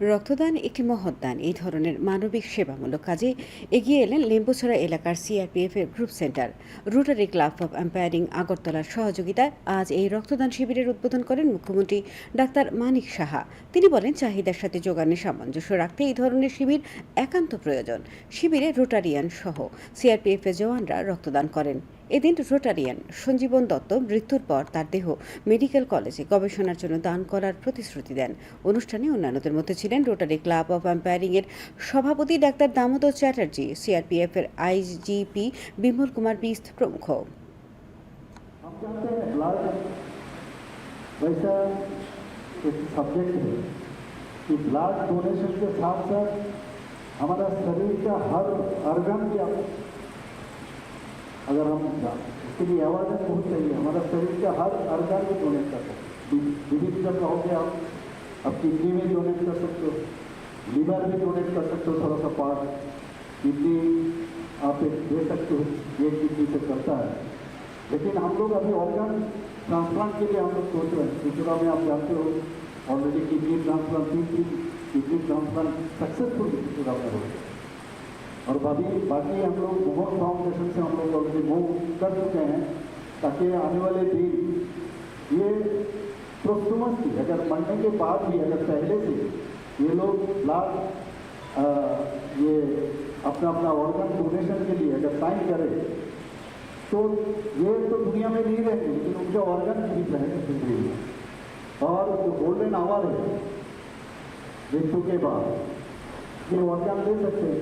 রক্তদান একটি মহৎ দান। এই ধরনের মানবিক সেবামূলক কাজে এগিয়ে এলেন লেম্বুছড়া এলাকার সিআরপিএফ এর group centre. Rotary Club of umpiring আগরতলার সহযোগিতায় আজ এই রক্তদান শিবিরের উদ্বোধন করেন মুখ্যমন্ত্রী ডাক্তার মানিক সাহা। তিনি বলেন, চাহিদার সাথে যোগানের সামঞ্জস্য রাখতে এই ধরনের শিবির একান্ত প্রয়োজন। শিবিরে রোটারিয়ান সহ সিআরপিএফ এর জওয়ানরা রক্তদান করেন। এদিন রোটারিয়ান সঞ্জীবন দত্ত মৃত্যুর পর তার দেহ মেডিকেল কলেজে গবেষণার জন্য দান করার প্রতিশ্রুতি দেন। অনুষ্ঠানে অন্যান্যদের মধ্যে ছিলেন রোটারি ক্লাব অফ আম্পায়ারিং এর সভাপতি ডাক্তার দামোদর চ্যাটার্জি সিআরপিএফ এর আইজিপি বিমল কুমার বিস্ত প্রমুখ हम जानते हैं ब्लड वैसा एक सब्जेक्ट है कि ब्लड डोनेशन के साथ साथ हमारा शरीर का हर अर्गन भी आप अगर हम इसके लिए अवेयरनेस बहुत चाहिए हमारा शरीर का हर अर्गन भी डोनेट कर सकते विभिन्न जब रहोगे आप आप किडनी में डोनेट कर सकते हो लीवर भी डोनेट कर सकते हो थोड़ा सा पार्ट किडनी आप एक दे सकते हो एक किडनी से करता है। लेकिन हम लोग अभी ऑर्गन ट्रांसप्लांट के लिए हम लोग सोच रहे हैं। त्रिपुरा में आप जानते हो ऑलरेडी किडनी ट्रांसप्लांट तीन तीन किडनी ट्रांसप्लांट सक्सेसफुल त्रिपुरा में हो और अभी बाकी हम लोग मोहन फाउंडेशन से हम लोग ऑलरेडी मूव कर चुके हैं, ताकि आने वाले दिन ये अगर मरने के बाद भी अगर पहले से ये लोग अ, ये अपना अपना ऑर्गन डोनेशन के लिए अगर साइन करें तो ये तो दुनिया में नहीं रहेंगे लेकिन उनके ऑर्गन ठीक रहेंगे ज़िंदगी में और जो गोल्डन आवर है मृत्यु के बाद ये ऑर्गन ले सकते हैं।